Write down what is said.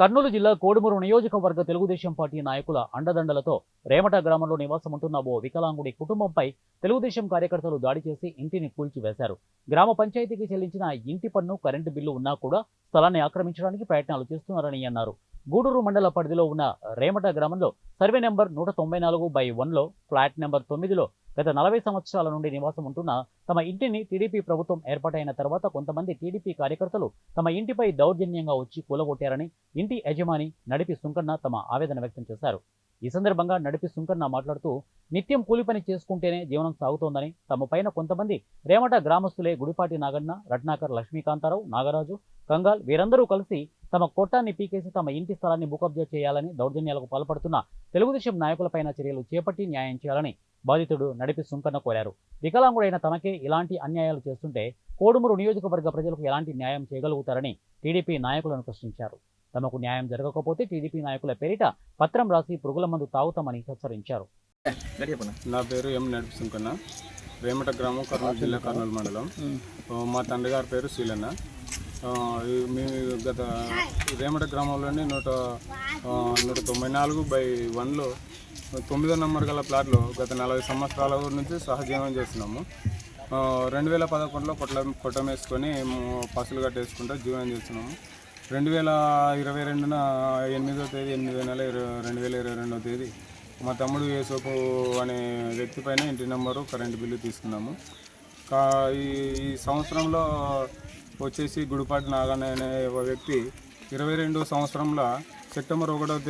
కర్నూలు జిల్లా కోడుమూరు నియోజకవర్గ తెలుగుదేశం పార్టీ నాయకుల అండదండలతో రేమట గ్రామంలో నివాసముంటున్న ఓ వికలాంగుడి కుటుంబంపై తెలుగుదేశం కార్యకర్తలు దాడి చేసి ఇంటిని కూల్చివేశారు. గ్రామ పంచాయతీకి చెల్లించిన ఇంటి పన్ను కరెంటు బిల్లు ఉన్నా కూడా స్థలాన్ని ఆక్రమించడానికి ప్రయత్నాలు చేస్తున్నారని అన్నారు. గూడూరు మండల పరిధిలో ఉన్న రేమట గ్రామంలో సర్వే నెంబర్ నూట తొంభై నాలుగు బై వన్లో ఫ్లాట్ నెంబర్ తొమ్మిదిలో గత నలభై సంవత్సరాల నుండి నివాసం ఉంటున్న తమ ఇంటిని టీడీపీ ప్రభుత్వం ఏర్పాటైన తర్వాత కొంతమంది టీడీపీ కార్యకర్తలు తమ ఇంటిపై దౌర్జన్యంగా వచ్చి కూలగొట్టారని ఇంటి యజమాని నడిపి సుంకన్న తమ ఆవేదన వ్యక్తం చేశారు. ఈ సందర్భంగా నడిపి సుంకన్న మాట్లాడుతూ నిత్యం కూలి పని చేసుకుంటేనే జీవనం సాగుతోందని తమ పైన కొంతమంది రేమట గ్రామస్తులే గుడిపాటి నాగన్న రత్నాకర్ లక్ష్మీకాంతారావు నాగరాజు కంగాల్ వీరందరూ కలిసి తమ కొట్టాన్ని పీకేసి తమ ఇంటి స్థలాన్ని భూకబ్జా చేయాలని దౌర్జన్యాలకు పాల్పడుతున్న తెలుగుదేశం నాయకులపైన చర్యలు చేపట్టి న్యాయం చేయాలని బాధితుడు నడిపి సుంకన్న కోరారు. వికలాంగుడైన తమకే ఇలాంటి అన్యాయాలు చేస్తుంటే కోడుమూరు నియోజకవర్గ ప్రజలకు ఎలాంటి న్యాయం చేయగలుగుతారని టీడీపీ నాయకులను ప్రశ్నించారు తమకు న్యాయం జరగకపోతే టీడీపీ నాయకుల పేరిట పత్రం రాసి పురుగుల మందు తాగుతామని హెచ్చరించారు. నా పేరు ఎం నడిపిసుకున్న వేమట గ్రామం కర్నూలు జిల్లా కర్నూలు మండలం. మా తండ్రి గారి పేరు శీలన్న. మేము గత వేమట గ్రామంలోని నూట నూట తొంభై నాలుగు బై వన్లో తొమ్మిదో నెంబర్ గల ప్లాట్లో గత నలభై సంవత్సరాల నుంచి సహజీవనం చేస్తున్నాము. రెండు వేల పదకొండులో కొట్ల కొట్టం వేసుకొని మేము పసులు కట్టేసుకుంటూ జీవనం చేస్తున్నాము. రెండు వేల ఇరవై రెండున ఎనిమిదో తేదీ ఎనిమిదో నెల ఇరవై రెండు వేల ఇరవై రెండో తేదీ మా తమ్ముడు యేసోపు అనే వ్యక్తి పైన ఇంటి నెంబరు కరెంటు బిల్లు తీసుకున్నాము. ఈ సంవత్సరంలో వచ్చేసి గుడిపాటి నాగన్న అనే ఒక వ్యక్తి ఇరవై రెండు సంవత్సరంలో సెప్టెంబర్ ఒకటో తేదీ